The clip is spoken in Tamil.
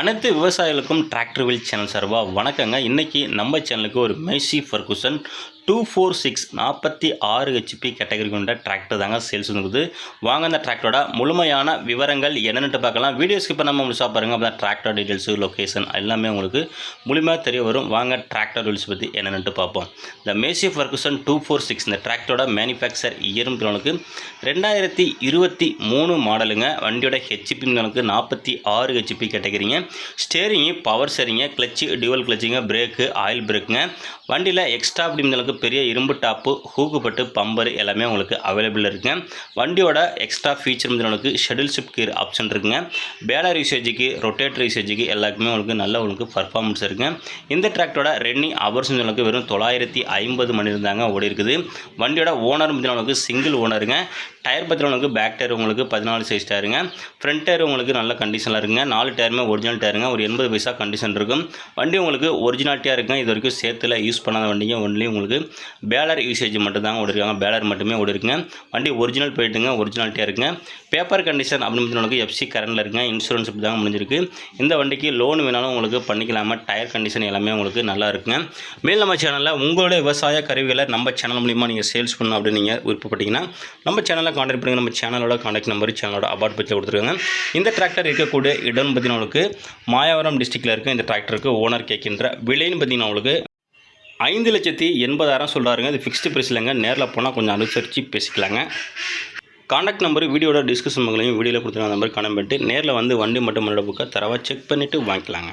அனைத்து விவசாயிகளுக்கும் டிராக்டர் வில் சேனல் சார்பாக வணக்கங்க. இன்றைக்கி நம்ம சேனலுக்கு ஒரு Massey Ferguson two four six நாற்பத்தி ஆறு ஹெச்பி கேட்டகரி கொண்ட டிராக்டர் தாங்க சேல்ஸ் இருக்குது. வாங்க அந்த டிராக்டரோட முழுமையான விவரங்கள் என்னென்னு பார்க்கலாம். வீடியோ இப்போ பண்ணாமல் முழுசாக பாருங்கள் அப்போ டிராக்டர் டீட்டெயில்ஸு லொக்கேஷன் எல்லாமே உங்களுக்கு முழுமையாக தெரிய வரும். வாங்க டிராக்டர் ரூல்ஸ் பற்றி என்னென்னு பார்ப்போம். இந்த Massey Ferguson two four six இந்த டிராக்டரோட மேனுஃபேக்சர் இயரும் ரெண்டாயிரத்தி இருபத்தி மூணு மாடலுங்க வண்டியோட ஹெச்பிங்களுக்கு நாற்பத்தி ஆறு ஹெச்பி கேட்டகரிங்க ஸ்டேரிங்கு பவர் ஸ்டேரிங்க கிளச்சு டியூவல் கிளச்சிங்க பிரேக்கு ஆயில் பிரேக்குங்க வண்டியில் எக்ஸ்ட்ரா அப்படிங்களுக்கு பெரிய இரும்பு டாப்பு ஹூக்குப்பட்டு பம்பர் எல்லாமே உங்களுக்கு அவைலபிள் இருக்குங்க வண்டியோட எக்ஸ்ட்ரா ஃபீச்சர் உங்களுக்கு ஷெடியூல் ஷிப் கீர் ஆப்ஷன் இருக்குங்க. பேலர் யூசேஜுக்கு ரொட்டேட்டர் யூசேஜுக்கு எல்லாருக்குமே உங்களுக்கு நல்ல உங்களுக்கு பர்ஃபார்மன்ஸ் இருக்குங்க இந்த டிராக்டரோட ரன்னிங் ஹவர்ஸ் உங்களுக்கு வெறும் தொள்ளாயிரத்தி ஐம்பது மணி இருந்தாங்க ஓடி இருக்குது. வண்டியோட ஓனர் உங்களுக்கு சிங்கிள் ஓனருங்க டயர் பத்திரம் உங்களுக்கு பேக் டயர் உங்களுக்கு பதினாலு சைஸ் டயருங்க ஃப்ரண்ட் டயர் உங்களுக்கு நல்ல கண்டிஷனில் இருக்குங்க. நாலு டயருமே ஒரிஜினல் டயருங்க ஒரு எண்பது பைசா கண்டிஷன் இருக்கும். வண்டி உங்களுக்கு ஒரிஜினாலிட்டியாக இருக்குங்க. இது வரைக்கும் சேத்துல யூஸ் பண்ணாத வண்டிங்க. ஒன்லி உங்களுக்கு பேலர் யூசேஜ் மட்டும் தாங்க ஓடிருக்காங்க. பேலர் மட்டுமே ஓடிருக்குங்க. வண்டி ஒரிஜினல் போயிட்டுங்க. ஒரிஜினாலிட்டியாக இருக்குங்க. பேப்பர் கண்டிஷன் அப்படின்னு உங்களுக்கு எஃப்சி கரண்டில் இருக்குங்க. இன்சூரன்ஸ் இப்படி தாங்க முடிஞ்சிருக்கு. இந்த வண்டிக்கு லோன் வேணாலும் உங்களுக்கு பண்ணிக்கலாமா டயர் கண்டிஷன் எல்லாமே உங்களுக்கு நல்லா இருக்குங்க. மேல் நம்ம சேனலில் உங்களுடைய விவசாய கருவிகளை நம்ம சேனல் மூலிமா நீங்கள் சேல்ஸ் பண்ணணும் அப்படின்னு நீங்கள் விருப்பப்பட்டீங்கன்னா நம்ம சேனலில் காண்டாக்ட் பண்ணுங்கள் நம்ம சேனலோட காண்டாக்ட் நம்பர் சேனலோட அபார்ட் பற்றி கொடுத்துருக்காங்க. இந்த டிராக்டர் இருக்கக்கூடிய இடம் பார்த்தீங்கன்னா உங்களுக்கு மாயாவரம் டிஸ்ட்ரிக்டில் இருக்க இந்த டிராக்டருக்கு ஓனர் கேட்கின்ற விலைன்னு பார்த்தீங்கன்னா உங்களுக்கு ஐந்து லட்சத்தி எண்பதாயிரம் சொல்கிறாருங்க இது ஃபிக்ஸ்டு ப்ரைஸ் இல்லைங்க. நேரில் போனால் கொஞ்சம் அனுசரித்து பேசிக்கலாங்க. காண்டாக்ட் நம்பர் வீடியோட டிஸ்கஷன் மகளையும் வீடியோவில் கொடுத்துருக்க நம்பர் கணம் பண்ணிட்டு நேரில் வந்து வண்டி மட்டும் மன்னோட புக்கை தரவாக செக் பண்ணிவிட்டு வாங்கிக்கலாங்க.